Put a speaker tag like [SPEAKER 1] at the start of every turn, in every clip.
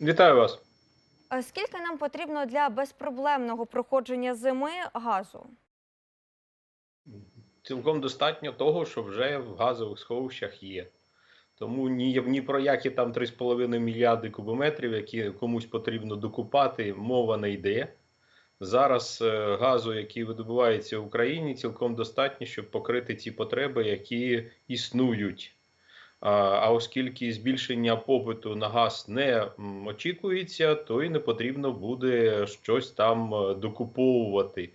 [SPEAKER 1] Вітаю вас.
[SPEAKER 2] Скільки нам потрібно для безпроблемного проходження зими газу?
[SPEAKER 1] Цілком достатньо того, що вже в газових сховищах є. Тому ні, ні про які там 3,5 мільярди кубометрів, які комусь потрібно докупати, мова не йде. Зараз е, газу, який видобувається в Україні, цілком достатньо, щоб покрити ті потреби, які існують. А, оскільки збільшення попиту на газ не очікується, то й не потрібно буде щось там е, докуповувати.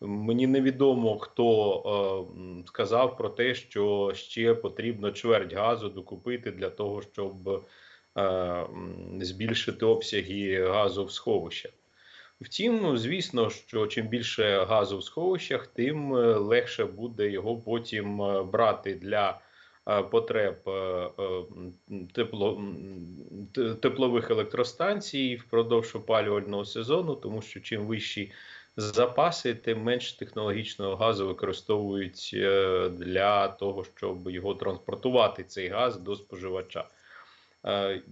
[SPEAKER 1] Мені невідомо, хто е, сказав про те, що ще потрібно чверть газу докупити для того, щоб е, збільшити обсяги газу в сховищах. Втім, звісно, що чим більше газу в сховищах, тим е, легше буде його потім е, брати для потреб е, е, тепло, теплових електростанцій впродовж опалювального сезону, тому що чим вищі запаси, тим менше технологічного газу використовують е, для того, щоб його транспортувати цей газ до споживача. Е,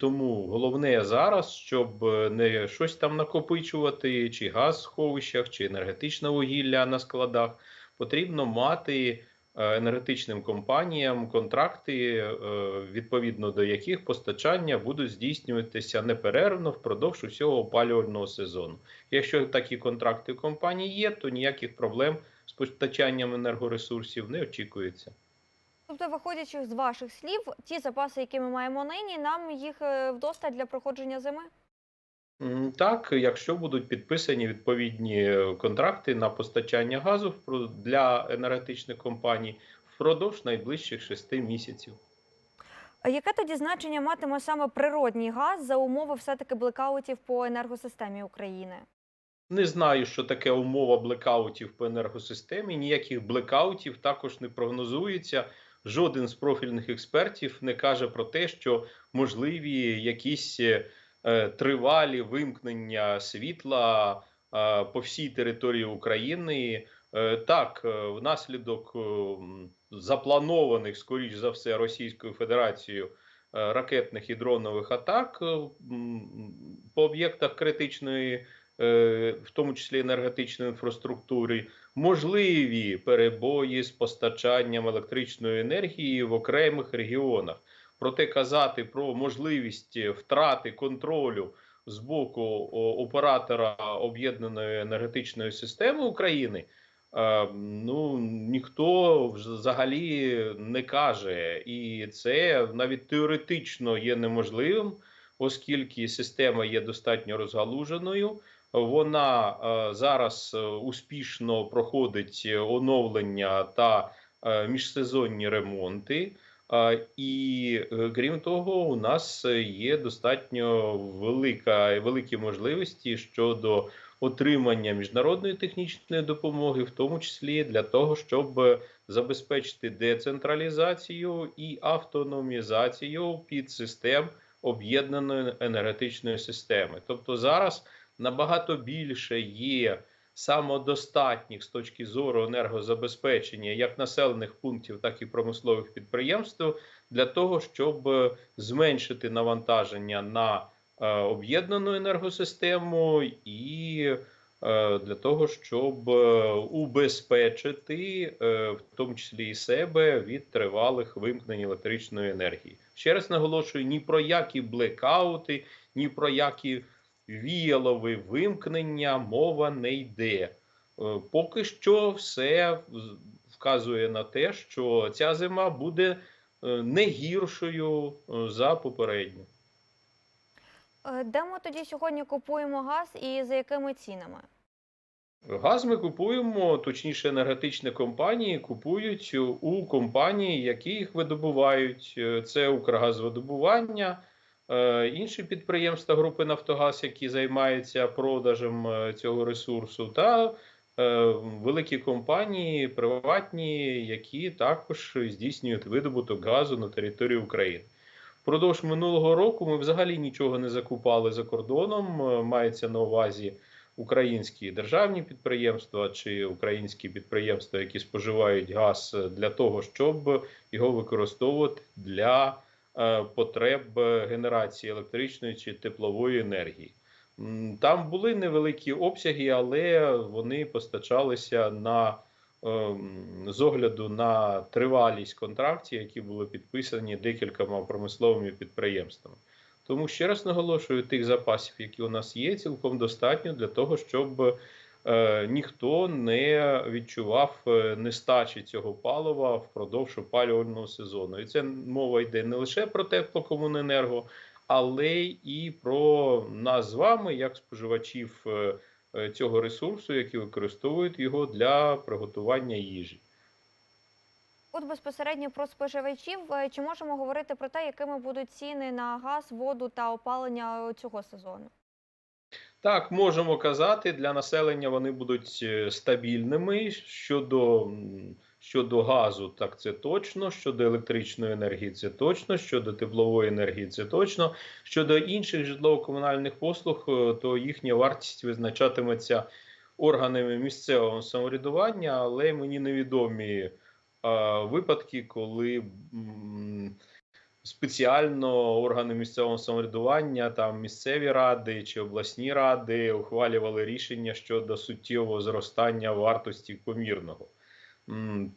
[SPEAKER 1] Тому головне зараз, щоб е, не щось там накопичувати, чи газ в сховищах, чи енергетичне вугілля на складах. Потрібно мати е, енергетичним компаніям контракти, е, відповідно до яких постачання будуть здійснюватися неперервно впродовж усього опалювального сезону. Якщо такі контракти компанії є, то ніяких проблем з постачанням енергоресурсів не очікується.
[SPEAKER 2] Тобто, виходячи з ваших слів, ті запаси, які ми маємо нині, нам їх е, вдосталь для проходження зими?
[SPEAKER 1] Так, якщо будуть підписані відповідні е, контракти на постачання газу для енергетичних компаній впродовж найближчих шести місяців.
[SPEAKER 2] А яке тоді значення матиме саме природній газ за умови все-таки блекаутів по енергосистемі України?
[SPEAKER 1] Не знаю, що таке умова блекаутів по енергосистемі. Ніяких блекаутів також не прогнозується. Жоден з профільних експертів не каже про те, що можливі якісь е, тривалі вимкнення світла е, по всій території України. Е, так, е, внаслідок е, запланованих, скоріш за все, Російською Федерацією е, ракетних і дронових атак е, по об'єктах критичної е, в тому числі енергетичної інфраструктури, можливі перебої з постачанням електричної енергії в окремих регіонах. Проте казати про можливість втрати контролю з боку оператора об'єднаної енергетичної системи України. е, Ну ніхто взагалі не каже, і це навіть теоретично є неможливим, оскільки система є достатньо розгалуженою. Вона е, зараз е, успішно проходить оновлення та е, міжсезонні ремонти. Е, І е, крім того, у нас є достатньо велика великі можливості щодо отримання міжнародної технічної допомоги, в тому числі для того, щоб забезпечити децентралізацію і автономізацію підсистем об'єднаної енергетичної системи. Тобто зараз набагато більше є самодостатніх з точки зору енергозабезпечення як населених пунктів, так і промислових підприємств для того, щоб зменшити навантаження на е, об'єднану енергосистему і е, для того, щоб е, убезпечити, е, в тому числі і себе, від тривалих вимкнень електричної енергії. Ще раз наголошую: ні про які блекаути, ні про які віялові вимкнення мова не йде. Е, Поки що все вказує на те, що ця зима буде е, не гіршою е, за попередню.
[SPEAKER 2] Де ми тоді сьогодні купуємо газ і за якими цінами?
[SPEAKER 1] Газ ми купуємо, точніше, енергетичні компанії купують у компанії, які їх видобувають. Це Укргазвидобування, інші підприємства групи Нафтогаз, які займаються продажем е, цього ресурсу, та е, великі компанії, приватні, які також здійснюють видобуток газу на території України. Впродовж минулого року ми взагалі нічого не закупали за кордоном. е, Мається на увазі українські державні підприємства чи українські підприємства, які споживають газ е, для того, щоб його використовувати для е, потреб е, генерації електричної чи теплової енергії. Там були невеликі обсяги, але вони постачалися на ем, з огляду на тривалість контрактів, які були підписані декількома промисловими підприємствами. Тому ще раз наголошую, тих запасів, які у нас є, цілком достатньо для того, щоб е, ніхто не відчував е, нестачі цього палива впродовж опалювального сезону. І це мова йде не лише про теплокомуненерго, але і про нас з вами, як споживачів е, е, цього ресурсу, які використовують його для приготування їжі.
[SPEAKER 2] От безпосередньо про споживачів, е, чи можемо говорити про те, якими будуть ціни на газ, воду та опалення цього сезону?
[SPEAKER 1] Так, можемо казати, для населення вони будуть е, стабільними. Щодо, щодо газу, так це точно. Щодо електричної енергії, це точно. Щодо теплової енергії, це точно. Щодо інших житлово-комунальних послуг, е, то їхня вартість визначатиметься органами місцевого самоврядування, але мені невідомі е, випадки, коли. м, спеціально органи місцевого самоврядування, там місцеві ради чи обласні ради ухвалювали рішення щодо суттєвого зростання вартості помірного.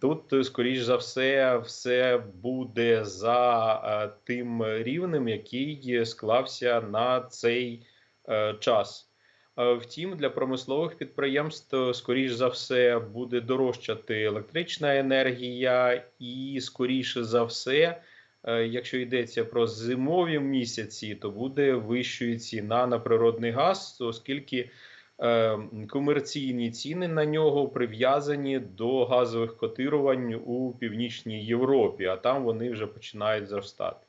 [SPEAKER 1] Тут, скоріш за все, все буде за е, тим рівнем, який склався на цей е, час. Е, Втім, для промислових підприємств, скоріш за все, буде дорожчати електрична енергія, і скоріше за все, Якщо йдеться про зимові місяці, то буде вищою ціна на природний газ, оскільки е, комерційні ціни на нього прив'язані до газових котирувань у північній Європі, а там вони вже починають зростати.